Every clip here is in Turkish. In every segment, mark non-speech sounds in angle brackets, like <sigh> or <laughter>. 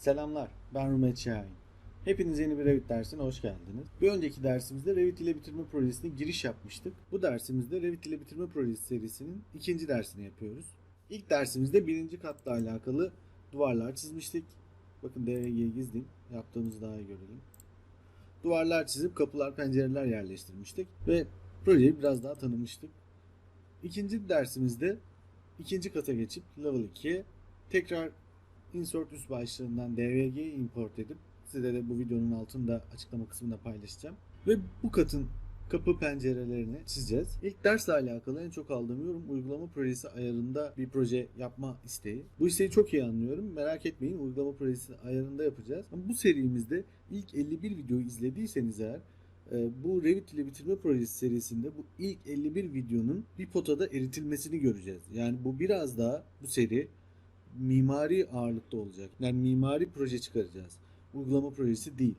Selamlar, ben Rumet Şahin. Hepiniz yeni bir Revit dersine hoş geldiniz. Bir önceki dersimizde Revit ile bitirme projesine giriş yapmıştık. Bu dersimizde Revit ile bitirme projesi serisinin ikinci dersini yapıyoruz. İlk dersimizde birinci katla alakalı duvarlar çizmiştik. Bakın DVG'yi gizleyeyim, yaptığımızı daha iyi görelim. Duvarlar çizip kapılar, pencereler yerleştirmiştik ve projeyi biraz daha tanımıştık. İkinci dersimizde ikinci kata geçip level 2'ye tekrar insert üst başlığından DVG import edip size de bu videonun altında açıklama kısmında paylaşacağım. Ve bu katın kapı pencerelerini çizeceğiz. İlk dersle alakalı en çok aldığım yorum uygulama projesi ayarında bir proje yapma isteği. Bu isteği çok iyi anlıyorum. Merak etmeyin uygulama projesi ayarında yapacağız. Ama bu serimizde ilk 51 videoyu izlediyseniz eğer e, bu Revit ile bitirme projesi serisinde bu ilk 51 videonun bir potada eritilmesini göreceğiz. Yani bu biraz daha bu seri mimari ağırlıkta olacak. Yani mimari proje çıkaracağız. Uygulama projesi değil.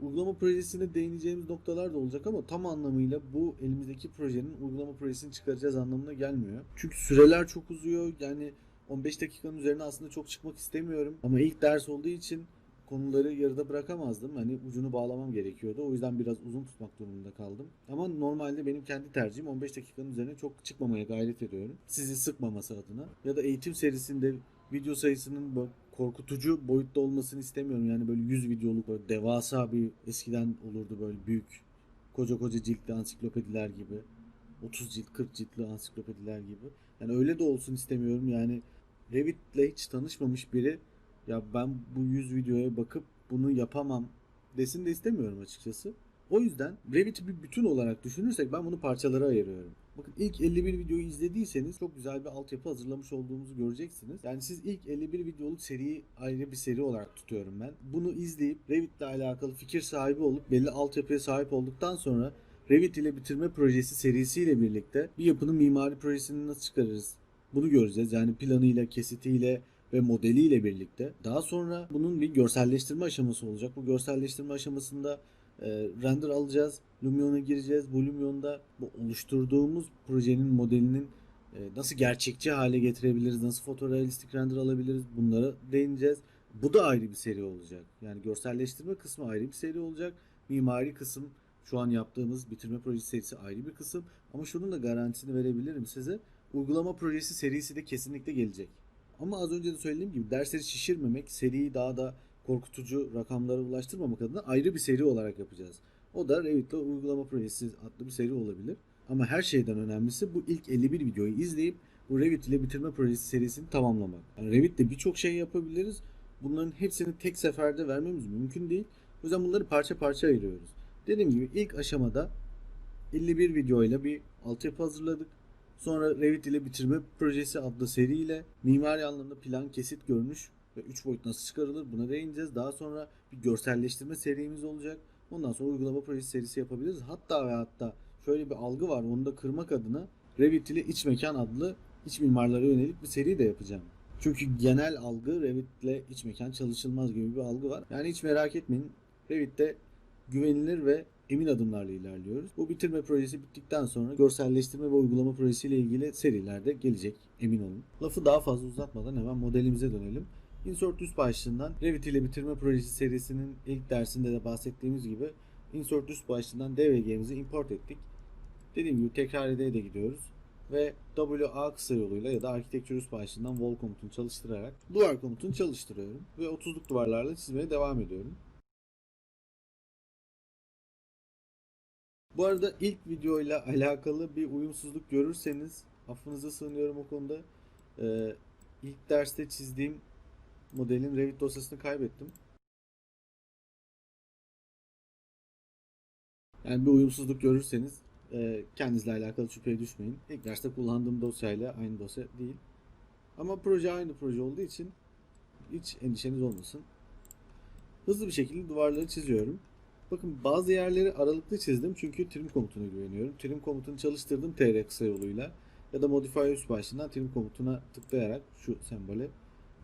Uygulama projesine değineceğimiz noktalar da olacak ama tam anlamıyla bu elimizdeki projenin uygulama projesini çıkaracağız anlamına gelmiyor. Çünkü süreler çok uzuyor. Yani 15 dakikanın üzerine aslında çok çıkmak istemiyorum. Ama ilk ders olduğu için konuları yarıda bırakamazdım. Hani ucunu bağlamam gerekiyordu. O yüzden biraz uzun tutmak durumunda kaldım. Ama normalde benim kendi tercihim 15 dakikanın üzerine çok çıkmamaya gayret ediyorum. Sizi sıkmaması adına. Ya da eğitim serisinde video sayısının korkutucu boyutta olmasını istemiyorum. Yani böyle 100 videoluk böyle devasa bir eskiden olurdu böyle büyük koca koca ciltli ansiklopediler gibi. 30 cilt 40 ciltli ansiklopediler gibi. Yani öyle de olsun istemiyorum. Yani Revit'le hiç tanışmamış biri ya ben bu 100 videoya bakıp bunu yapamam desin de istemiyorum açıkçası. O yüzden Revit'i bir bütün olarak düşünürsek ben bunu parçalara ayırıyorum. Bakın ilk 51 videoyu izlediyseniz çok güzel bir altyapı hazırlamış olduğumuzu göreceksiniz. Yani siz ilk 51 videoluk seriyi ayrı bir seri olarak tutuyorum ben. Bunu izleyip Revit ile alakalı fikir sahibi olup belli altyapıya sahip olduktan sonra Revit ile bitirme projesi serisiyle birlikte bir yapının mimari projesini nasıl çıkarırız? Bunu göreceğiz. Yani planıyla, kesitiyle, ve modeliyle birlikte. Daha sonra bunun bir görselleştirme aşaması olacak. Bu görselleştirme aşamasında e, render alacağız. Lumion'a gireceğiz. Bu Lumion'da bu oluşturduğumuz projenin modelinin e, nasıl gerçekçi hale getirebiliriz, nasıl fotorealistik render alabiliriz bunlara değineceğiz. Bu da ayrı bir seri olacak. Yani görselleştirme kısmı ayrı bir seri olacak. Mimari kısım şu an yaptığımız bitirme projesi serisi ayrı bir kısım. Ama şunun da garantisini verebilirim size. Uygulama projesi serisi de kesinlikle gelecek. Ama az önce de söylediğim gibi dersleri şişirmemek, seriyi daha da korkutucu rakamlara ulaştırmamak adına ayrı bir seri olarak yapacağız. O da Revit'le uygulama projesi adlı bir seri olabilir. Ama her şeyden önemlisi bu ilk 51 videoyu izleyip bu Revit ile bitirme projesi serisini tamamlamak. Yani Revit'le birçok şey yapabiliriz. Bunların hepsini tek seferde vermemiz mümkün değil. O yüzden bunları parça parça ayırıyoruz. Dediğim gibi ilk aşamada 51 videoyla bir altyapı hazırladık. Sonra Revit ile bitirme projesi adlı seriyle mimari anlamda plan, kesit, görünüş ve 3 boyut nasıl çıkarılır buna değineceğiz. Daha sonra bir görselleştirme serimiz olacak. Ondan sonra uygulama projesi serisi yapabiliriz. Hatta ve hatta şöyle bir algı var onu da kırmak adına Revit ile iç mekan adlı iç mimarlara yönelik bir seri de yapacağım. Çünkü genel algı Revit ile iç mekan çalışılmaz gibi bir algı var. Yani hiç merak etmeyin. Revit'te güvenilir ve emin adımlarla ilerliyoruz. Bu bitirme projesi bittikten sonra görselleştirme ve uygulama projesiyle ilgili serilerde gelecek emin olun. Lafı daha fazla uzatmadan hemen modelimize dönelim. Insert üst başlığından Revit ile bitirme projesi serisinin ilk dersinde de bahsettiğimiz gibi Insert üst başlığından DVG'mizi import ettik. Dediğim gibi tekrar edeye de gidiyoruz ve WA kısa yoluyla ya da architecture üst başlığından wall komutunu çalıştırarak duvar komutunu çalıştırıyorum ve 30'luk duvarlarla çizmeye devam ediyorum. Bu arada ilk videoyla <laughs> alakalı bir uyumsuzluk görürseniz affınıza sığınıyorum o konuda. Ee, ilk derste çizdiğim modelin Revit dosyasını kaybettim. Yani bir uyumsuzluk görürseniz e, kendinizle alakalı şüpheye düşmeyin. İlk derste kullandığım dosyayla aynı dosya değil. Ama proje aynı proje olduğu için hiç endişeniz olmasın. Hızlı bir şekilde duvarları çiziyorum. Bakın bazı yerleri aralıklı çizdim çünkü trim komutuna güveniyorum. Trim komutunu çalıştırdım tr kısa yoluyla ya da modifier üst başlığından trim komutuna tıklayarak şu sembole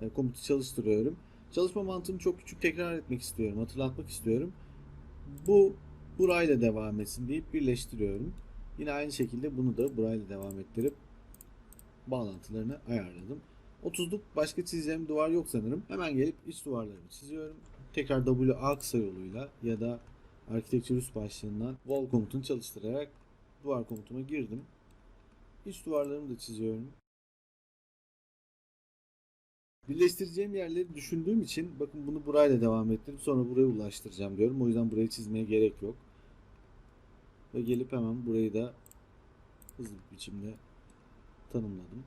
e, komutu çalıştırıyorum. Çalışma mantığını çok küçük tekrar etmek istiyorum, hatırlatmak istiyorum. Bu burayla devam etsin deyip birleştiriyorum. Yine aynı şekilde bunu da burayla devam ettirip bağlantılarını ayarladım. 30'luk başka çizeceğim duvar yok sanırım. Hemen gelip iç duvarlarımı çiziyorum. Tekrar WA kısa yoluyla ya da Architecture üst başlığından wall komutunu çalıştırarak duvar komutuma girdim. İç duvarlarımı da çiziyorum. Birleştireceğim yerleri düşündüğüm için bakın bunu burayla devam ettirip sonra buraya ulaştıracağım diyorum. O yüzden burayı çizmeye gerek yok. Ve gelip hemen burayı da hızlı bir biçimde tanımladım.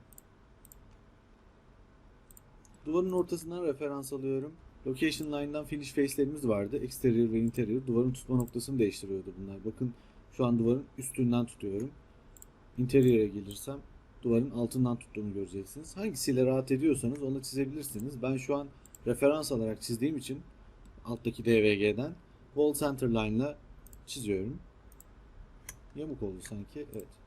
Duvarın ortasından referans alıyorum. Location line'dan finish face'lerimiz vardı. Exterior ve interior. Duvarın tutma noktasını değiştiriyordu bunlar. Bakın şu an duvarın üstünden tutuyorum. Interior'a gelirsem duvarın altından tuttuğunu göreceksiniz. Hangisiyle rahat ediyorsanız onu çizebilirsiniz. Ben şu an referans alarak çizdiğim için alttaki DVG'den wall center line'la çiziyorum. Yamuk oldu sanki. Evet.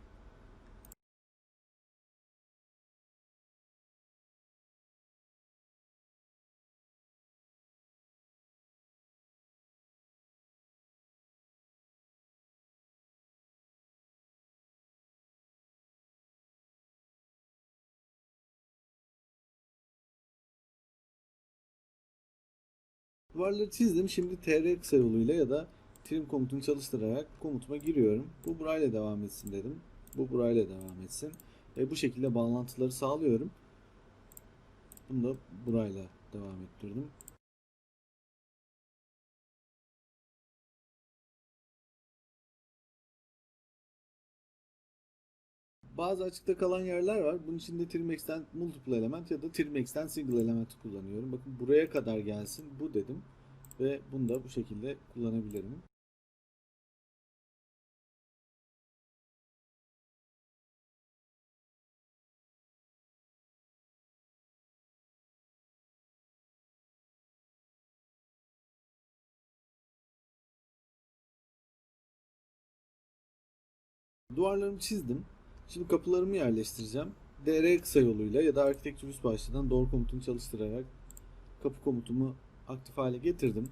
Duvarları çizdim. Şimdi TR kısa yoluyla ya da trim komutunu çalıştırarak komutuma giriyorum. Bu burayla devam etsin dedim. Bu burayla devam etsin. Ve bu şekilde bağlantıları sağlıyorum. Bunu da burayla devam ettirdim. Bazı açıkta kalan yerler var. Bunun için de Trimex'ten multiple element ya da Trimex'ten single element kullanıyorum. Bakın buraya kadar gelsin bu dedim. Ve bunu da bu şekilde kullanabilirim. Duvarlarımı çizdim. Şimdi kapılarımı yerleştireceğim. DR kısa yoluyla ya da Architecture üst başlığından door komutunu çalıştırarak kapı komutumu aktif hale getirdim.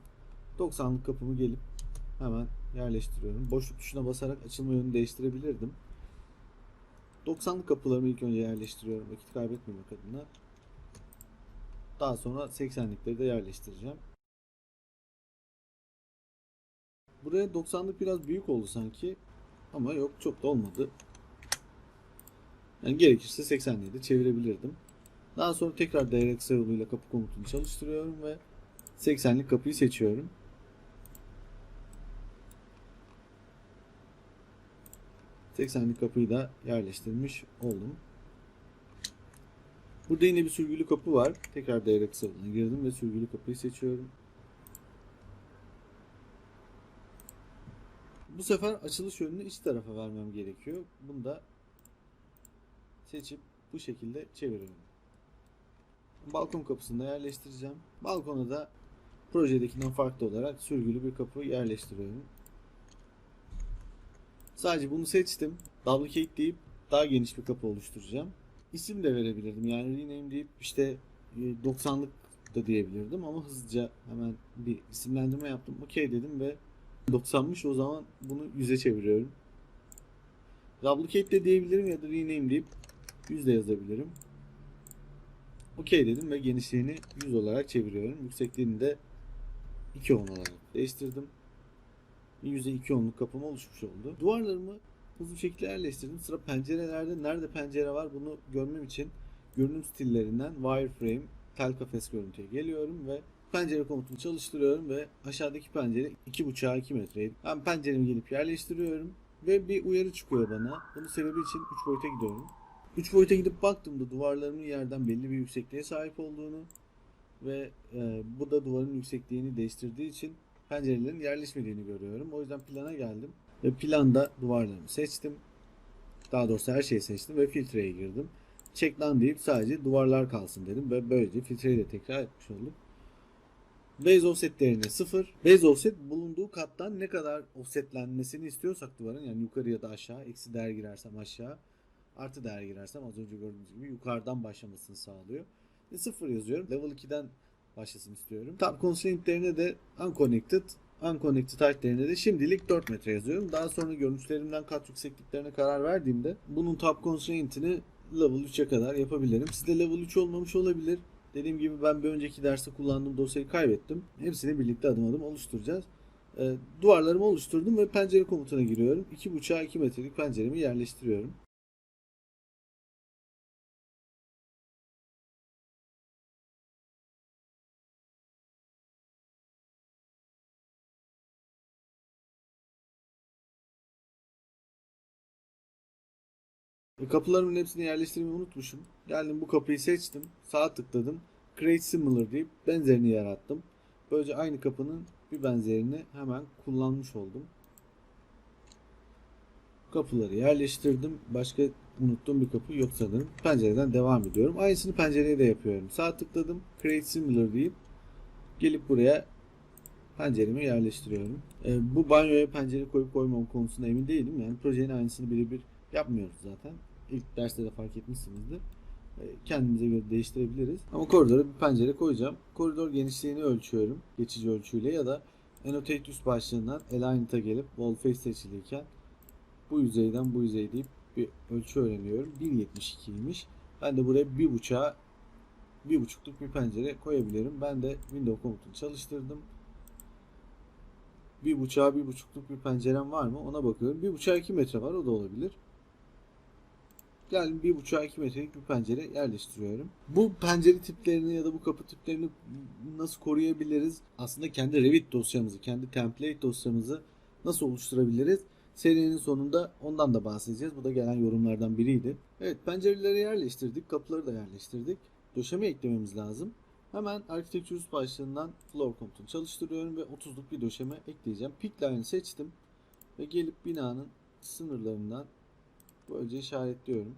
90'lık kapımı gelip hemen yerleştiriyorum. Boşluk tuşuna basarak açılma yönünü değiştirebilirdim. 90'lık kapılarımı ilk önce yerleştiriyorum vakit kaybetmemek adına. Daha sonra 80'likleri de yerleştireceğim. Buraya 90'lık biraz büyük oldu sanki. Ama yok çok da olmadı. Yani gerekirse 80'liği de çevirebilirdim. Daha sonra tekrar kısa yoluyla kapı komutunu çalıştırıyorum ve 80'lik kapıyı seçiyorum. ...80'lik kapıyı da yerleştirmiş oldum. Burada yine bir sürgülü kapı var. Tekrar DR kısa girdim ve sürgülü kapıyı seçiyorum. Bu sefer açılış yönünü iç tarafa vermem gerekiyor. Bunu da seçip bu şekilde çeviriyorum. Balkon kapısını da yerleştireceğim. Balkona da projedekinden farklı olarak sürgülü bir kapı yerleştiriyorum. Sadece bunu seçtim. Duplicate deyip daha geniş bir kapı oluşturacağım. İsim de verebilirdim. Yani rename deyip işte 90'lık da diyebilirdim ama hızlıca hemen bir isimlendirme yaptım. Okey dedim ve 90'mış o zaman bunu 100'e çeviriyorum. Duplicate de diyebilirim ya da rename deyip 100 de yazabilirim. Okey dedim ve genişliğini 100 olarak çeviriyorum. Yüksekliğini de 2 ohm olarak değiştirdim. %2 ohmluk kapama oluşmuş oldu. Duvarlarımı hızlı şekilde yerleştirdim. Sıra pencerelerde nerede pencere var bunu görmem için görünüm stillerinden wireframe, tel kafes görüntüye geliyorum ve pencere komutunu çalıştırıyorum ve aşağıdaki pencere 2.5'a 2 metreydi. Ben penceremi gelip yerleştiriyorum ve bir uyarı çıkıyor bana. Bunun sebebi için 3 boyuta gidiyorum. 3 boyuta gidip baktığımda duvarlarımın yerden belli bir yüksekliğe sahip olduğunu ve e, bu da duvarın yüksekliğini değiştirdiği için pencerelerin yerleşmediğini görüyorum. O yüzden plana geldim ve planda duvarlarımı seçtim. Daha doğrusu her şeyi seçtim ve filtreye girdim. Check lan deyip sadece duvarlar kalsın dedim ve böylece filtreyi de tekrar etmiş oldum. Base offset değerine 0. Base offset bulunduğu kattan ne kadar offsetlenmesini istiyorsak duvarın yani yukarı ya da aşağı eksi değer girersem aşağı artı değer girersem az önce gördüğünüz gibi yukarıdan başlamasını sağlıyor. Ve 0 yazıyorum. Level 2'den başlasın istiyorum. Tab constraint'lerine de unconnected, unconnected height değerine de şimdilik 4 metre yazıyorum. Daha sonra görünüşlerimden kat yüksekliklerine karar verdiğimde bunun tab constraint'ini level 3'e kadar yapabilirim. Sizde level 3 olmamış olabilir. Dediğim gibi ben bir önceki derste kullandığım dosyayı kaybettim. Hepsini birlikte adım adım oluşturacağız. Ee, duvarlarımı oluşturdum ve pencere komutuna giriyorum. 2.5'a 2 metrelik penceremi yerleştiriyorum. E, kapılarımın hepsini yerleştirmeyi unutmuşum. Geldim bu kapıyı seçtim. Sağ tıkladım. Create Similar deyip benzerini yarattım. Böylece aynı kapının bir benzerini hemen kullanmış oldum. Kapıları yerleştirdim. Başka unuttuğum bir kapı yok sanırım. Pencereden devam ediyorum. Aynısını pencereye de yapıyorum. Sağ tıkladım. Create Similar deyip gelip buraya penceremi yerleştiriyorum. E, bu banyoya pencere koyup koymam konusunda emin değilim. Yani projenin aynısını birebir yapmıyoruz zaten. İlk derste de fark etmişsinizdir. E, Kendimize göre değiştirebiliriz. Ama koridora bir pencere koyacağım. Koridor genişliğini ölçüyorum. Geçici ölçüyle ya da Annotate üst başlığından Aligned'a gelip Wall Face seçiliyken bu yüzeyden bu yüzey deyip bir ölçü öğreniyorum. 1.72'ymiş. Ben de buraya 1.5'a 1.5'luk bir pencere koyabilirim. Ben de Windows komutunu çalıştırdım. 1.5'a 1.5'luk bir pencerem var mı ona bakıyorum. 1.5'a 2 metre var o da olabilir. Geldim 1.5'a 2 metrelik bir pencere yerleştiriyorum. Bu pencere tiplerini ya da bu kapı tiplerini nasıl koruyabiliriz? Aslında kendi Revit dosyamızı, kendi template dosyamızı nasıl oluşturabiliriz? Serinin sonunda ondan da bahsedeceğiz. Bu da gelen yorumlardan biriydi. Evet pencereleri yerleştirdik, kapıları da yerleştirdik. Döşeme eklememiz lazım. Hemen Architecture üst başlığından Floor komutunu çalıştırıyorum ve 30'luk bir döşeme ekleyeceğim. Pick line'ı seçtim ve gelip binanın sınırlarından böylece işaretliyorum.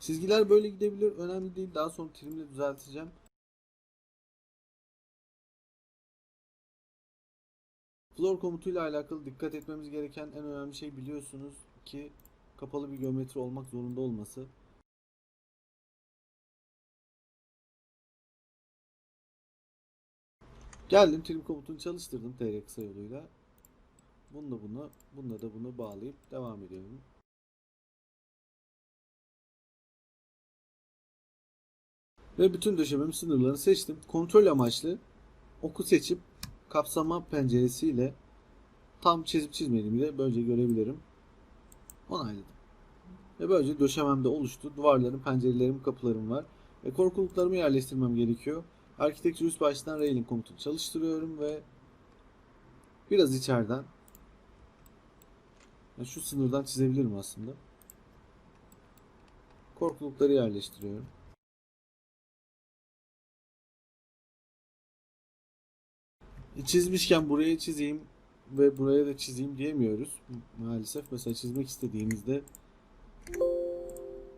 Çizgiler böyle gidebilir. Önemli değil. Daha sonra trimle düzelteceğim. Floor komutuyla alakalı dikkat etmemiz gereken en önemli şey biliyorsunuz ki kapalı bir geometri olmak zorunda olması. Geldim trim komutunu çalıştırdım TR kısa yoluyla. Bununla bunu, bununla da bunu bağlayıp devam ediyorum. Ve bütün döşememin sınırlarını seçtim. Kontrol amaçlı oku seçip kapsama penceresiyle tam çizip çizmediğimi de böylece görebilirim. Onayladım. Ve böylece döşemem de oluştu. Duvarlarım, pencerelerim, kapılarım var. Ve korkuluklarımı yerleştirmem gerekiyor. Architecture üst baştan railing komutunu çalıştırıyorum ve biraz içeriden yani şu sınırdan çizebilirim aslında. Korkulukları yerleştiriyorum. Çizmişken buraya çizeyim ve buraya da çizeyim diyemiyoruz. Maalesef mesela çizmek istediğimizde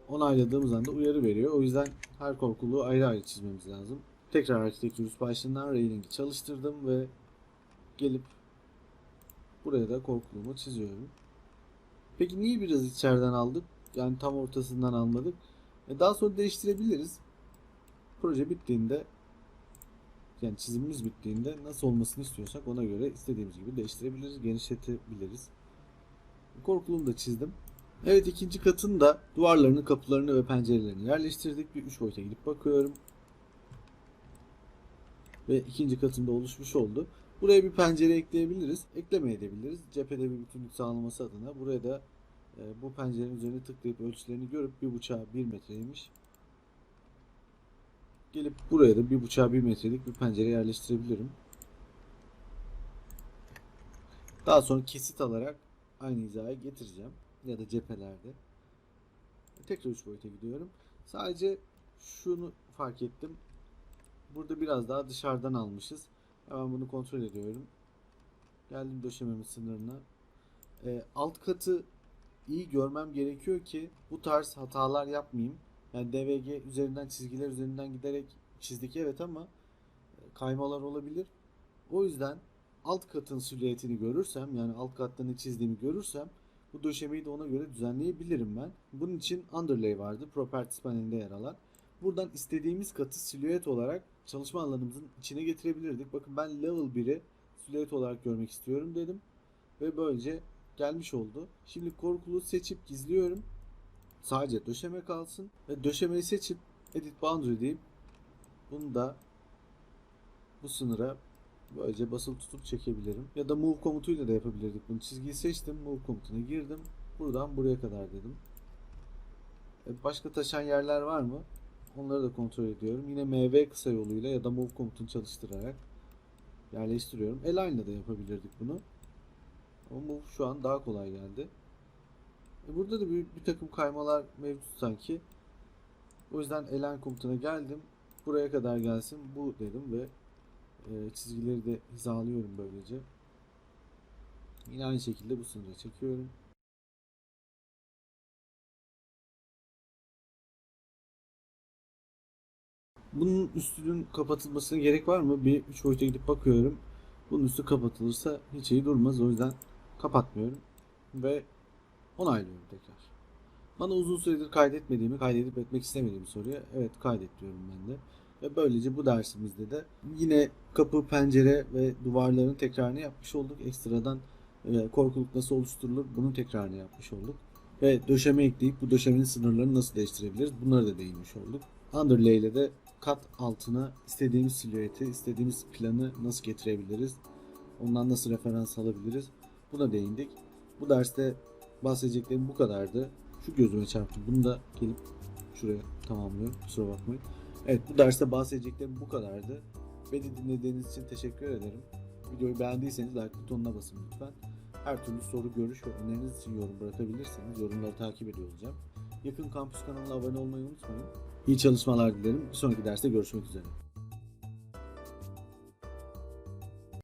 onayladığımız anda uyarı veriyor. O yüzden her korkuluğu ayrı ayrı çizmemiz lazım. Tekrar Architecture üst başlığından Railing'i çalıştırdım ve gelip buraya da korkuluğumu çiziyorum. Peki niye biraz içeriden aldık? Yani tam ortasından almadık. E daha sonra değiştirebiliriz. Proje bittiğinde yani çizimimiz bittiğinde nasıl olmasını istiyorsak ona göre istediğimiz gibi değiştirebiliriz, genişletebiliriz. Korkuluğumu da çizdim. Evet ikinci katın da duvarlarını, kapılarını ve pencerelerini yerleştirdik. Bir üç boyuta gidip bakıyorum. Ve ikinci katında oluşmuş oldu. Buraya bir pencere ekleyebiliriz. Eklemeyebiliriz. Cephede bir bütünlük sağlaması adına buraya da e, bu pencerenin üzerine tıklayıp ölçülerini görüp bir bıçağı bir metreymiş. Gelip buraya da bir bıçağı bir metrelik bir pencere yerleştirebilirim. Daha sonra kesit alarak aynı hizaya getireceğim. Ya da cephelerde. Tekrar 3 boyuta gidiyorum. Sadece şunu fark ettim. Burada biraz daha dışarıdan almışız. Hemen bunu kontrol ediyorum. Geldim döşememin sınırına. Ee, alt katı iyi görmem gerekiyor ki bu tarz hatalar yapmayayım. Yani DVG üzerinden çizgiler üzerinden giderek çizdik evet ama e, kaymalar olabilir. O yüzden alt katın silüetini görürsem yani alt katta ne çizdiğimi görürsem bu döşemeyi de ona göre düzenleyebilirim ben. Bunun için underlay vardı. Properties panelinde yer alan. Buradan istediğimiz katı silüet olarak çalışma alanımızın içine getirebilirdik. Bakın ben level 1'i silüet olarak görmek istiyorum dedim. ve böylece gelmiş oldu. Şimdi korkulu seçip gizliyorum. Sadece döşeme kalsın ve döşemeyi seçip edit boundary deyip bunu da bu sınıra böylece basılı tutup çekebilirim. Ya da move komutuyla da yapabilirdik bunu. Çizgiyi seçtim, move komutuna girdim. Buradan buraya kadar dedim. E, Başka taşan yerler var mı? Onları da kontrol ediyorum. Yine MV kısa yoluyla ya da move komutunu çalıştırarak yerleştiriyorum. Align'la da yapabilirdik bunu. Ama move şu an daha kolay geldi. E, Burada da bir, bir takım kaymalar mevcut sanki. O yüzden align komutuna geldim. Buraya kadar gelsin bu dedim ve e, çizgileri de hizalıyorum böylece. Yine aynı şekilde bu sınıra çekiyorum. Bunun üstünün kapatılmasına gerek var mı? Bir 3 boyuta gidip bakıyorum. Bunun üstü kapatılırsa hiç iyi durmaz. O yüzden kapatmıyorum. Ve onaylıyorum tekrar. Bana uzun süredir kaydetmediğimi, kaydedip etmek istemediğimi soruyor. Evet kaydet diyorum ben de. Ve böylece bu dersimizde de yine kapı, pencere ve duvarların tekrarını yapmış olduk. Ekstradan e, korkuluk nasıl oluşturulur bunun tekrarını yapmış olduk. Ve döşeme ekleyip bu döşemenin sınırlarını nasıl değiştirebiliriz bunları da değinmiş olduk. Underlay ile de kat altına istediğimiz silüeti, istediğimiz planı nasıl getirebiliriz? Ondan nasıl referans alabiliriz? Buna değindik. Bu derste bahsedeceklerim bu kadardı. Şu gözüme çarptı. Bunu da gelip şuraya tamamlıyorum. Kusura bakmayın. Evet bu derste bahsedeceklerim bu kadardı. Beni dinlediğiniz için teşekkür ederim. Videoyu beğendiyseniz like butonuna basın lütfen. Her türlü soru, görüş ve öneriniz için yorum bırakabilirseniz yorumları takip ediyor olacağım. Yakın Kampüs kanalına abone olmayı unutmayın. İyi çalışmalar dilerim. Bir sonraki derste görüşmek üzere.